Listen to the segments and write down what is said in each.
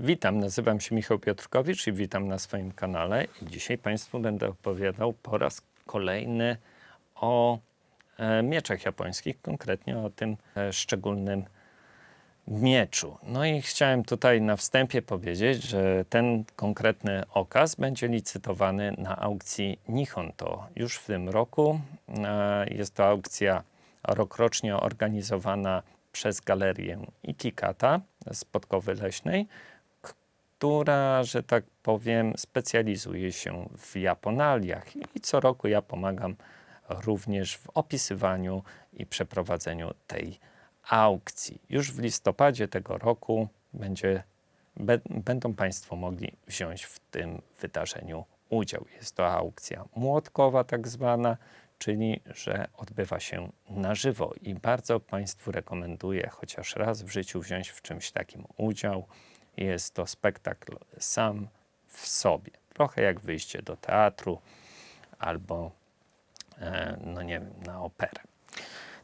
Witam, nazywam się Michał Piotrkowicz i witam na swoim kanale. Dzisiaj Państwu będę opowiadał po raz kolejny o e, mieczach japońskich, konkretnie o tym e, szczególnym mieczu. No i chciałem tutaj na wstępie powiedzieć, że ten konkretny okaz będzie licytowany na aukcji Nihonto już w tym roku. E, Jest to aukcja rokrocznie organizowana przez galerię Ikikata z Podkowy Leśnej, która, że tak powiem, specjalizuje się w japonaliach i co roku ja pomagam również w opisywaniu i przeprowadzeniu tej aukcji. Już w listopadzie tego roku będzie, be, będą Państwo mogli wziąć w tym wydarzeniu udział. Jest to aukcja młotkowa, tak zwana, czyli że odbywa się na żywo i bardzo Państwu rekomenduję chociaż raz w życiu wziąć w czymś takim udział. Jest to spektakl sam w sobie. Trochę jak wyjście do teatru albo, e, no nie wiem, na operę.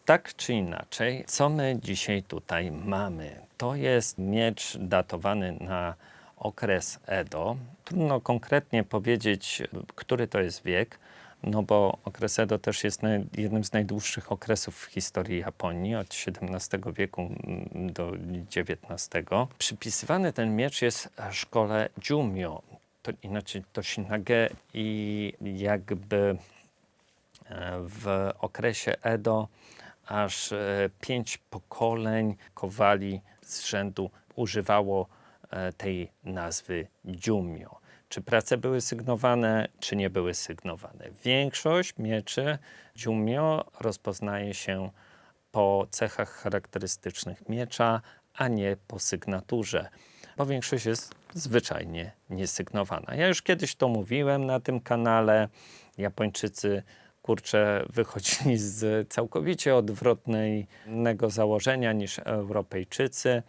Tak czy inaczej, co my dzisiaj tutaj mamy? To jest miecz datowany na okres Edo. Trudno konkretnie powiedzieć, który to jest wiek, no bo okres Edo też jest jednym z najdłuższych okresów w historii Japonii, od XVII wieku mm, do XIX. Przypisywany ten miecz jest szkole Jumyo, to inaczej Toshinage i jakby e, w okresie Edo aż e, pięć pokoleń kowali z rzędu używało e, tej nazwy Jumio. Czy prace były sygnowane, czy nie były sygnowane? Większość mieczy Jumio rozpoznaje się po cechach charakterystycznych miecza, a nie po sygnaturze, bo większość jest zwyczajnie niesygnowana. Ja już kiedyś to mówiłem na tym kanale. Japończycy kurczę, wychodzili z całkowicie odwrotnego założenia niż Europejczycy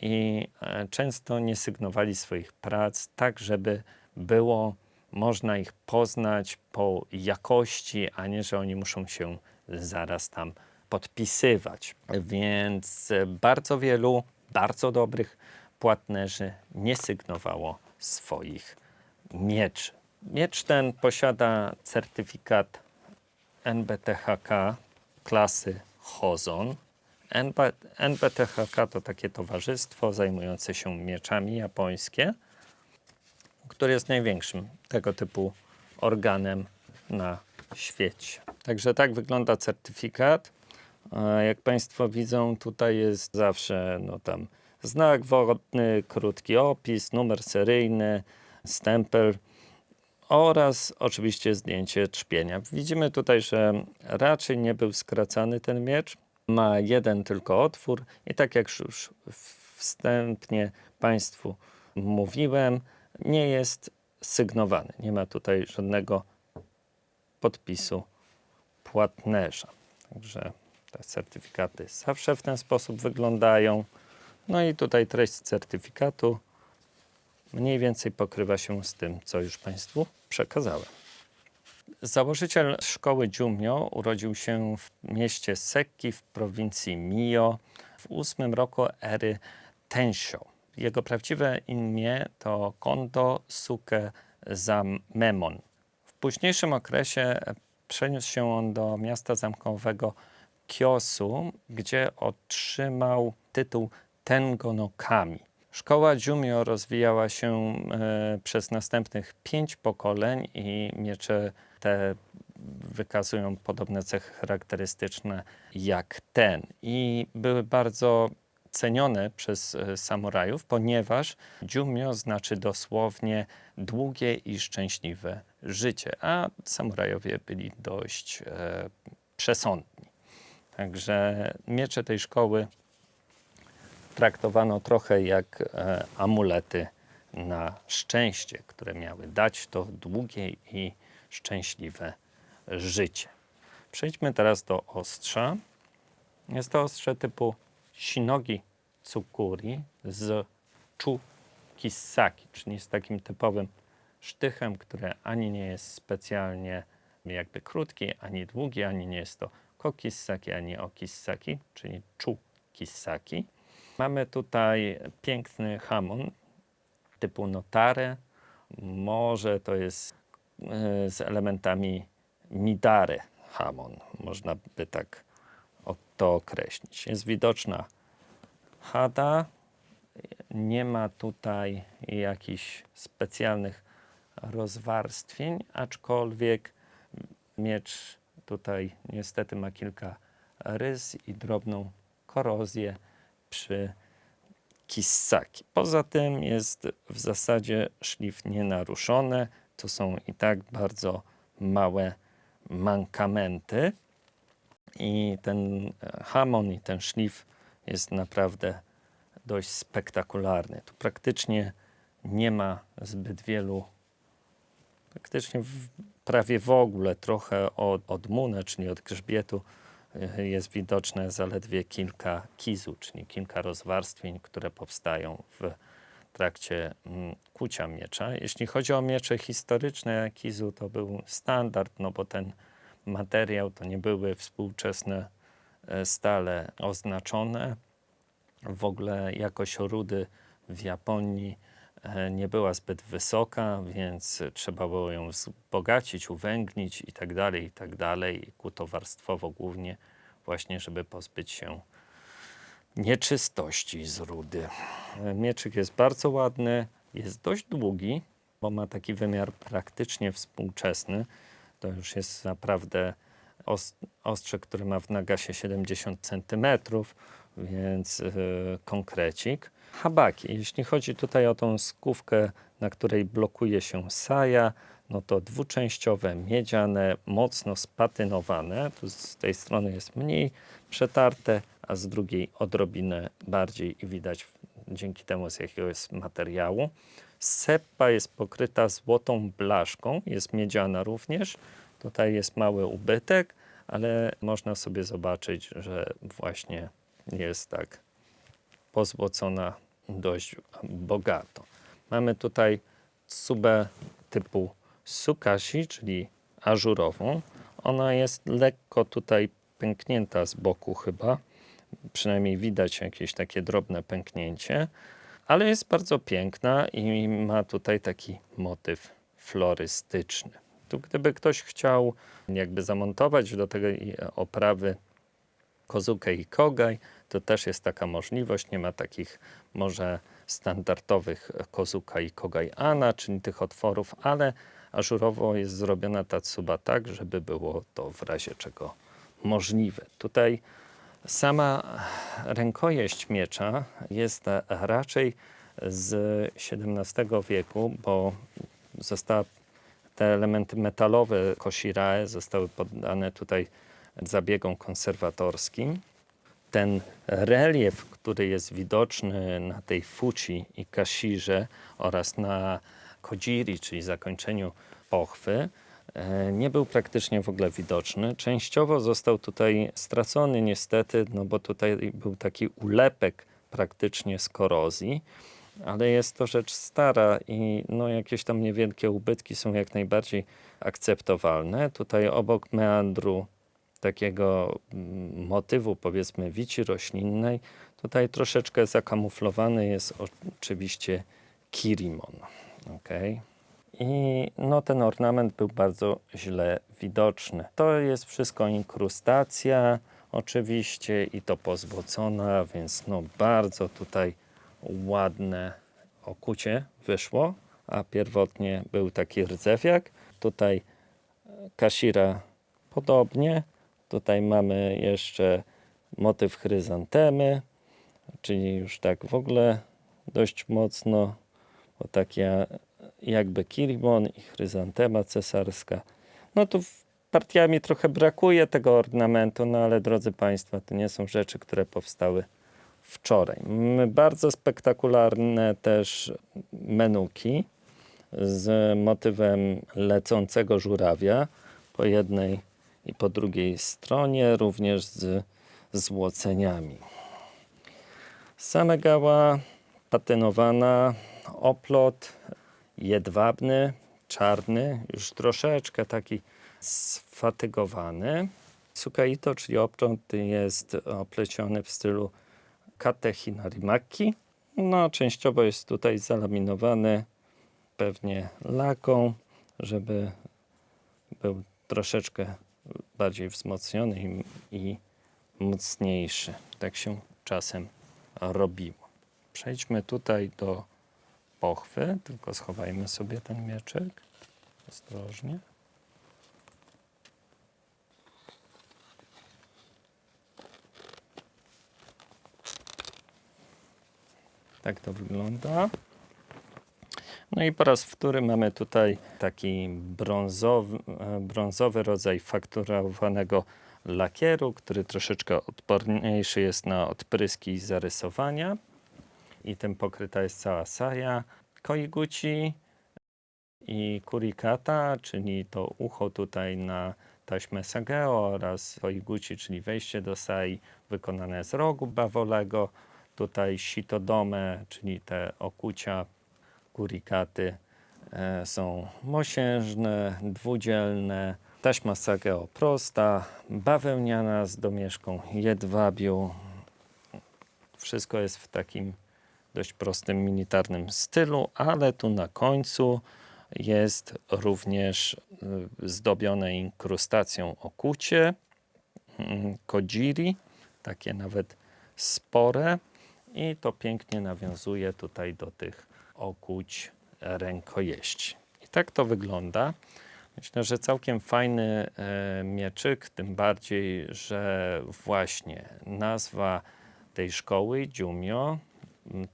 i e, często nie sygnowali swoich prac tak, żeby było można ich poznać po jakości, a nie, że oni muszą się zaraz tam podpisywać. Więc bardzo wielu, bardzo dobrych płatnerzy nie sygnowało swoich mieczy. Miecz ten posiada certyfikat NBTHK klasy Hozon. NB, NBTHK to takie towarzystwo zajmujące się mieczami japońskie, które jest największym tego typu organem na świecie. Także tak wygląda certyfikat. E, Jak Państwo widzą, tutaj jest zawsze no tam znak wodny, krótki opis, numer seryjny, stempel oraz oczywiście zdjęcie trzpienia. Widzimy tutaj, że raczej nie był skracany ten miecz. Ma jeden tylko otwór i tak jak już wstępnie Państwu mówiłem, nie jest sygnowany. Nie ma tutaj żadnego podpisu płatnerza. Także te certyfikaty zawsze w ten sposób wyglądają. No i tutaj treść certyfikatu mniej więcej pokrywa się z tym, co już Państwu przekazałem. Założyciel szkoły Jumyo urodził się w mieście Sekki w prowincji Mio w ósmym roku ery Tensho. Jego prawdziwe imię to Kondo Suke Zamemon. W późniejszym okresie przeniósł się on do miasta zamkowego Kyosu, gdzie otrzymał tytuł Tengo no Kami. Szkoła Jumio rozwijała się e, przez następnych pięć pokoleń i miecze te wykazują podobne cechy charakterystyczne jak ten. I były bardzo cenione przez e, samurajów, ponieważ Jumio znaczy dosłownie długie i szczęśliwe życie, a samurajowie byli dość e, przesądni. Także miecze tej szkoły traktowano trochę jak e, amulety na szczęście, które miały dać to długie i szczęśliwe życie. Przejdźmy teraz do ostrza. Jest to ostrze typu Shinogi Tsukuri z Chu Kisaki, czyli z takim typowym sztychem, który ani nie jest specjalnie jakby krótki, ani długi, ani nie jest to kokisaki, ani okisaki, czyli Chu Kisaki. Mamy tutaj piękny hamon, typu notare. Może to jest e, z elementami midary hamon, można by tak to określić. Jest widoczna chata, nie ma tutaj jakichś specjalnych rozwarstwień, aczkolwiek miecz tutaj niestety ma kilka rys i drobną korozję przy kissaki. Poza tym jest w zasadzie szlif nienaruszony. To są i tak bardzo małe mankamenty. I ten e, hamon i ten szlif jest naprawdę dość spektakularny. Tu praktycznie nie ma zbyt wielu, praktycznie w, prawie w ogóle trochę od, od mune, czyli od grzbietu e, jest widoczne zaledwie kilka kizu, czyli kilka rozwarstwień, które powstają w trakcie mm, kucia miecza. Jeśli chodzi o miecze historyczne kizu, to był standard, no bo ten materiał to nie były współczesne stale oznaczone. W ogóle jakość rudy w Japonii e, nie była zbyt wysoka, więc trzeba było ją wzbogacić, uwęgnić i tak dalej, i tak dalej, kutowarstwowo głównie właśnie, żeby pozbyć się nieczystości z rudy. E, Mieczyk jest bardzo ładny, jest dość długi, bo ma taki wymiar praktycznie współczesny. To już jest naprawdę ostrze, które ma w nagasie 70 cm, więc yy, konkrecik. Habaki. Jeśli chodzi tutaj o tą skówkę, na której blokuje się saja, no to dwuczęściowe, miedziane, mocno spatynowane. Tu z tej strony jest mniej przetarte, a z drugiej odrobinę bardziej i widać dzięki temu z jakiego jest materiału. Seppa jest pokryta złotą blaszką, jest miedziana również. Tutaj jest mały ubytek, ale można sobie zobaczyć, że właśnie jest tak pozłocona dość bogato. Mamy tutaj tsubę typu sukashi, czyli ażurową. Ona jest lekko tutaj pęknięta z boku chyba. Przynajmniej widać jakieś takie drobne pęknięcie, ale jest bardzo piękna i ma tutaj taki motyw florystyczny. Tu gdyby ktoś chciał jakby zamontować do i oprawy kozukę i kogaj, to też jest taka możliwość. Nie ma takich może standardowych kozuka i kogaj ana, czyli tych otworów, ale ażurowo jest zrobiona ta tsuba tak, żeby było to w razie czego możliwe. Tutaj sama rękojeść miecza jest raczej z XVII wieku, bo została te elementy metalowe Koshirae zostały poddane tutaj zabiegom konserwatorskim. Ten relief, który jest widoczny na tej fuci i kashirze oraz na kojiri, czyli zakończeniu pochwy, e, nie był praktycznie w ogóle widoczny. Częściowo został tutaj stracony niestety, no bo tutaj był taki ulepek praktycznie z korozji, ale jest to rzecz stara i no jakieś tam niewielkie ubytki są jak najbardziej akceptowalne. Tutaj obok meandru takiego mm, motywu powiedzmy wici roślinnej, tutaj troszeczkę zakamuflowany jest oczywiście kirimon. Okay. I no, ten ornament był bardzo źle widoczny. To jest wszystko inkrustacja, oczywiście, i to pozłocona, więc no, bardzo tutaj ładne okucie wyszło, a pierwotnie był taki rdzewiak. Tutaj e, Kashira podobnie. Tutaj mamy jeszcze motyw chryzantemy, czyli już tak w ogóle dość mocno, bo takie jakby kirimon i chryzantema cesarska. No tu partiami trochę brakuje tego ornamentu, no ale drodzy Państwo, to nie są rzeczy, które powstały wczoraj. Bardzo spektakularne też menuki z motywem lecącego żurawia po jednej i po drugiej stronie, również z złoceniami. Samegała patynowana, oplot jedwabny, czarny, już troszeczkę taki sfatygowany. Sukaito, czyli oplot jest opleciony w stylu kate hinarimaki. No, częściowo jest tutaj zalaminowany pewnie laką, żeby był troszeczkę bardziej wzmocniony i, i mocniejszy. Tak się czasem robiło. Przejdźmy tutaj do pochwy, tylko schowajmy sobie ten mieczek ostrożnie. Tak to wygląda. No i po raz wtóry mamy tutaj taki brązowy, e, brązowy rodzaj fakturowanego lakieru, który troszeczkę odporniejszy jest na odpryski i zarysowania. I tym pokryta jest cała saja. Koiguci i kurikata, czyli to ucho tutaj na taśmę sageo oraz koiguci, czyli wejście do sai wykonane z rogu bawolego. Tutaj sitodome, czyli te okucia kurikaty e, są mosiężne, dwudzielne. Taśma sageo prosta, bawełniana z domieszką jedwabiu. Wszystko jest w takim dość prostym militarnym stylu, ale tu na końcu jest również y, zdobione inkrustacją okucie, mm, kodziri, takie nawet spore i to pięknie nawiązuje tutaj do tych okuć rękojeści. I tak to wygląda. Myślę, że całkiem fajny e, mieczyk, tym bardziej, że właśnie nazwa tej szkoły, Dziumio,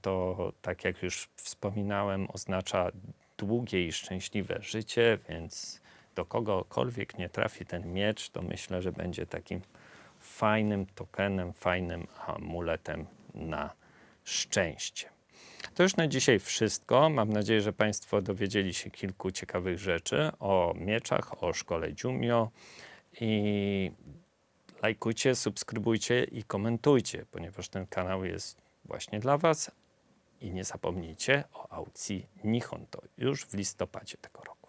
to tak jak już wspominałem, oznacza długie i szczęśliwe życie, więc do kogokolwiek nie trafi ten miecz, to myślę, że będzie takim fajnym tokenem, fajnym amuletem na szczęście. To już na dzisiaj wszystko. Mam nadzieję, że Państwo dowiedzieli się kilku ciekawych rzeczy o mieczach, o szkole Dziumio i lajkujcie, subskrybujcie i komentujcie, ponieważ ten kanał jest właśnie dla Was. I nie zapomnijcie o aukcji Nihon, to już w listopadzie tego roku.